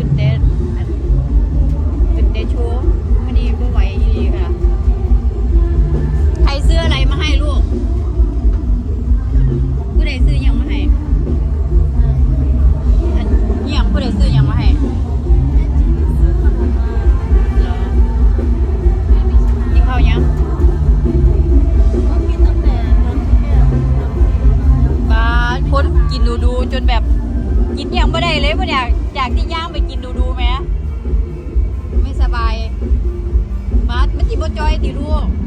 with it. ติบ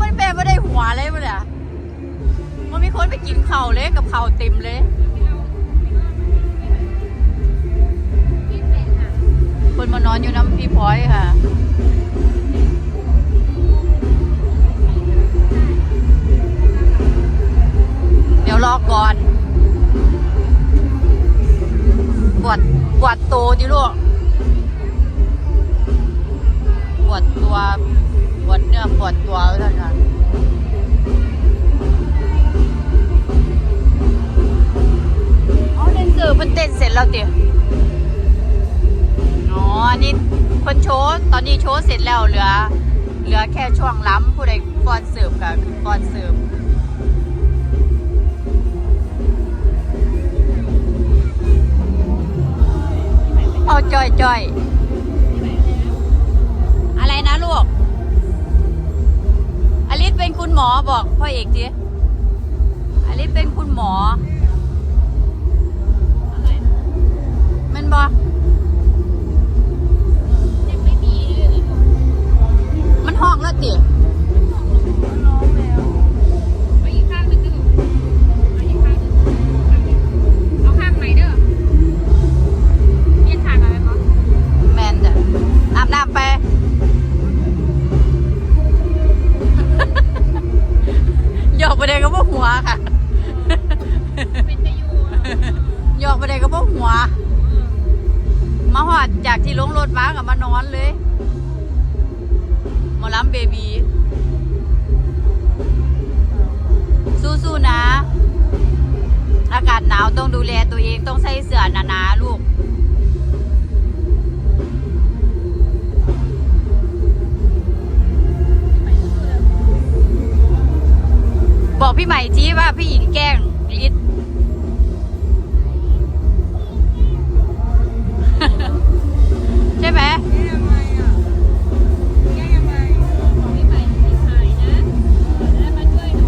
มันแปลไม่ได้หัวเลยมั้เนี่ยมันมีคนไปกินเข่าเลยกับเข่าเต็มเลยคนมานอนอยู่น้ำพี่พลอยค่ะเดี๋ยวรอก่อนปวดปวดตัวดิลูกปวดตัว วดเนื้อปวดตัวแล้วนค่ะอ๋อเดนเซอร์เพิ่นเต้นเสร็จแล้วเตี๋ยอ๋อนนี้เพิ่นโชว์ตอนนี้โชว์เสร็จแล้วเหลือ เหลือแค่ช่วงล้ำผู้ใดฟอนเสิร์ฟกับฟอนเสิร์ฟเอาจ่อยจ่อย หมอบอกพ่อเอกทีอลิสเป็นคุณหมอมันบอก กไปเลยก็บ่หัวค่ะ เป็นจะอยู่หยอกไปเลยก็บ่หัว มาหอดจากที่ลงรถมากับมานอนเลยหมอลำเบบี ว่าพี่หญิงแกล้งลิศใช่ไหมยังไงอะยังไงของพี่ใหม่ไม่ขายนะแล้วมาช่วยหนู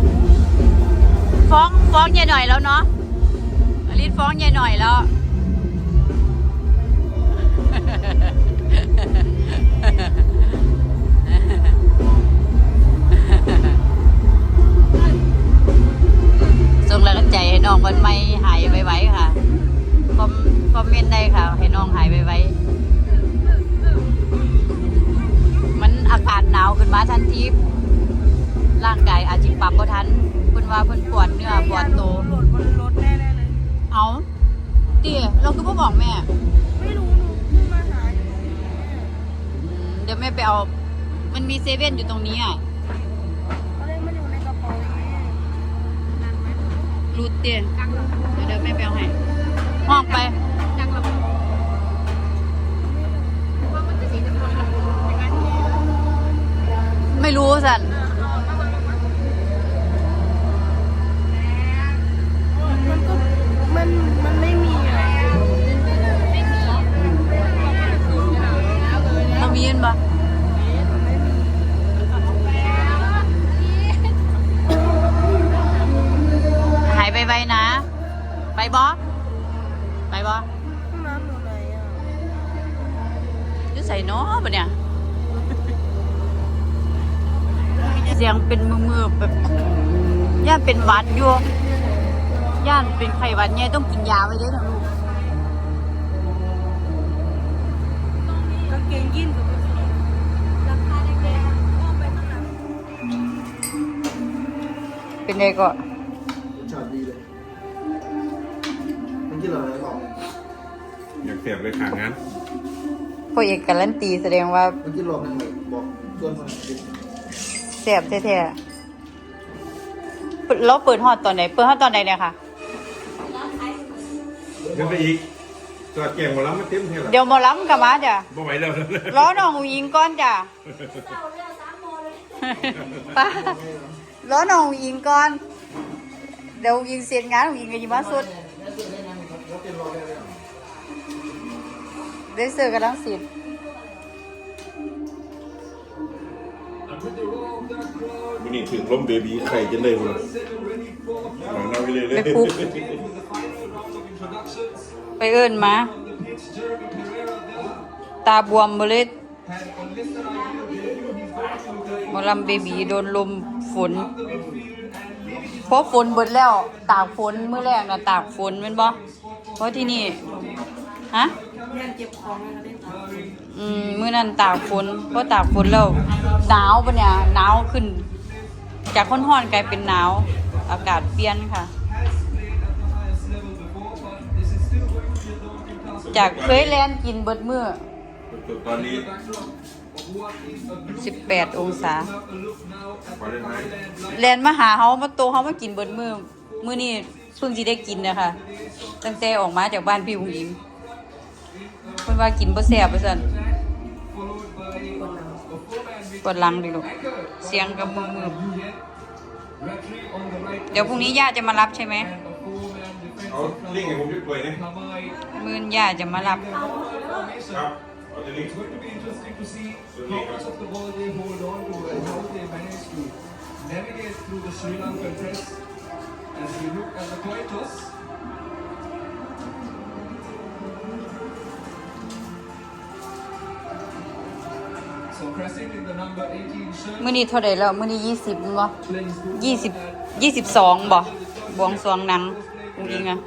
ฟ้องฟ้องยายหน่อยแล้วเนาะลิศฟ้องยายหน่อยแล้วากาศหนาวขึ้นมาทันทีร่างกายอาจจะปรับบ่ทันเพิ่นว่าเพิ่นปวดเนื้อปวดตัวหล่นบนรถแน่ๆเลย เอาเตี๋ยเราก็บ่บอกแม่ ไม่รู้หนูเพิ่งมาหาอยู่อืมเดี๋ยวแม่ไปเอา มันมีเซเว่นอยู่ตรงนี้อะเขาเลยมาอยู่ในกระเป๋าอย่างนี้ดังไหมรูดเตี๋ยดังลำโพงเดี๋ยวแม่ไปเอาให้ห้องไป ดังลำโพงว่ามันจะสีจะเป็นอย่างนั้น ไม่รู้สันมันก็มันมันไม่มีอะไม่มีมันมีเงินปะหายไปไวๆนะ ไปบ่ไปบ่ห้องน้ำอยู่ไหนอะอยู่ใส่เนาะบ่เนี่ย เสียงเป็นมือๆแบบย่านเป็นหวัดอยู่ย่านเป็นไข้หวัดใหญ่ต้องกินยาไว้เด้อนะลูกกางเกงยีนกับกางเกงราคาแดงๆอ้อมไปข้างหลังเป็นไงก็รสชาติดีเลยมันกินอะไรบอกอยากเสียบเลยขางานพ่อเอกการันตีแสดงว่ามันกินรอบนึงเลยบอกชวนมากินแซ่บแท้ๆเปิดเราเปิดฮอดตอนไหน เปิดฮอดตอนไหนเนี่ยค่ะ เดี๋ยวไปอีกตัวแกงหมดแล้วมันเต็มเท่าไหร่เดี๋ยวหมอล้ำกลับมาจ้ะบ่ไหวแล้วล้อน้องอุ๋งอิงก่อนจ้ะป้าล้อน้องอุ๋งอิงก่อน เดี๋ยวอุ๋งอิงเสร็จงานอุ๋งอิงก็อยิมาสุดแล้วกินรอบได้เลยเดซเซอร์กำลังสิทธิ์ วันนี้ถึงล้มเบบีไข่จะเลยหมดหลังเราไปเลยเลยไปปุ๊บ ไปเอิ้นมา ตาบวมเบเลยหมอลำเบบีโดนลมฝนเพราะฝนเบิดแล้ว ตากฝนเมื่อแรกนะตากฝนแม่นบ่เพราะที่นี่ ฮะ เก็บของนะคะเล่นต่ออืมมื้อนั้นตากฝนเพราะตากฝนแล้วหนาวปะเนี่ยหนาวขึ้น จากคนร้อนกลายเป็นหนาว อากาศเปลี่ยนค่ะ จากเคยแลนกินเบิดมื้อตอนนี้18 องศาพอได้ไหมแลนมาหาเฮามาโตเฮามากินเบิดมื้อมื้อนี้เพิ่งสิได้กินนะคะตั้งแต่ออกมาจากบ้านพี่อุ๋งอิง พิ่นว่ากินบ่แซ่บว่าซั่นปวดหลังดิลูกเสียงกับมือมือเดี๋ยวพรุ่งนี้ย่าจะมารับใช่ไหมเอาเรียกไงผมจะป่วยเนี่ยมื้อนย่าจะมารับครับเอาจะเรียก How much of มื้อนี้เท่าใดแล้วมื้อนี้20บ่ playing school ยี่สิบยี่สิบสองบ่บวงสรวงหนังอุ๋งอิงอะ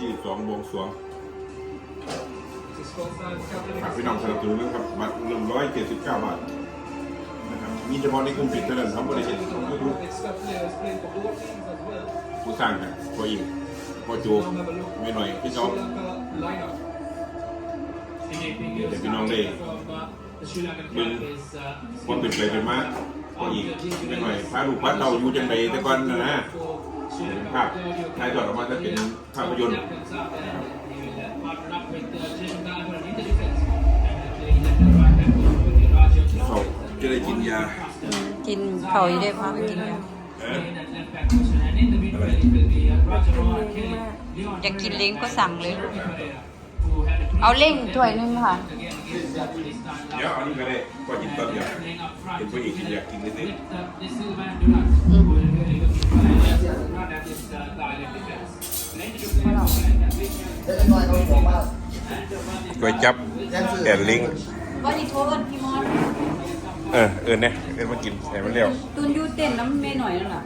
ยี่สิบสองบวงสรวง to Scott Style Catholic ฝากพี่น้องสนับสนุนนะครับบัตรหนึ่งร้อยเจ็ดสิบเก้าบาทนะครับมีเฉพาะในกลุ่มปิดเท่านั้นครับบริษัทก็ดู extra players playing for both teams as well. ผู้สร้างกันพออิงพอจูไม่หน่อยพี่น้อง Sri Lanka lineup. เดี๋ยวพี่น้องได้ เบิ่งว่าเป็นไปเป็นมาพออีกไม่หน่อยพาลูกพาเต่าอยู่จังไดแต่ก่อนนะนะเป็นภาพถ่ายทอดออกมาจะเป็นภาพยนตร์เขาจะได้กินยาอืมกินเขาวอยู่ได้พาไปกินยาเอออยากกินเล้งก็สั่งเลย เอาเล้งถ้วยหนึงค่ะ เดี๋ยวเอานี่ก็ได้ก็กินตอนเดียวเป็นผู้หญิงกินอยากกินนิดนึงอืมเล็กน้อยเขาบอกว่าก๋วยจับแอนลิงว่าดิโทษพี่มอสเออเออเนี่ยเออมากินแต่มันเร็วตุนอยูเต้นน้ำเมหน่อยนั่นน่ะ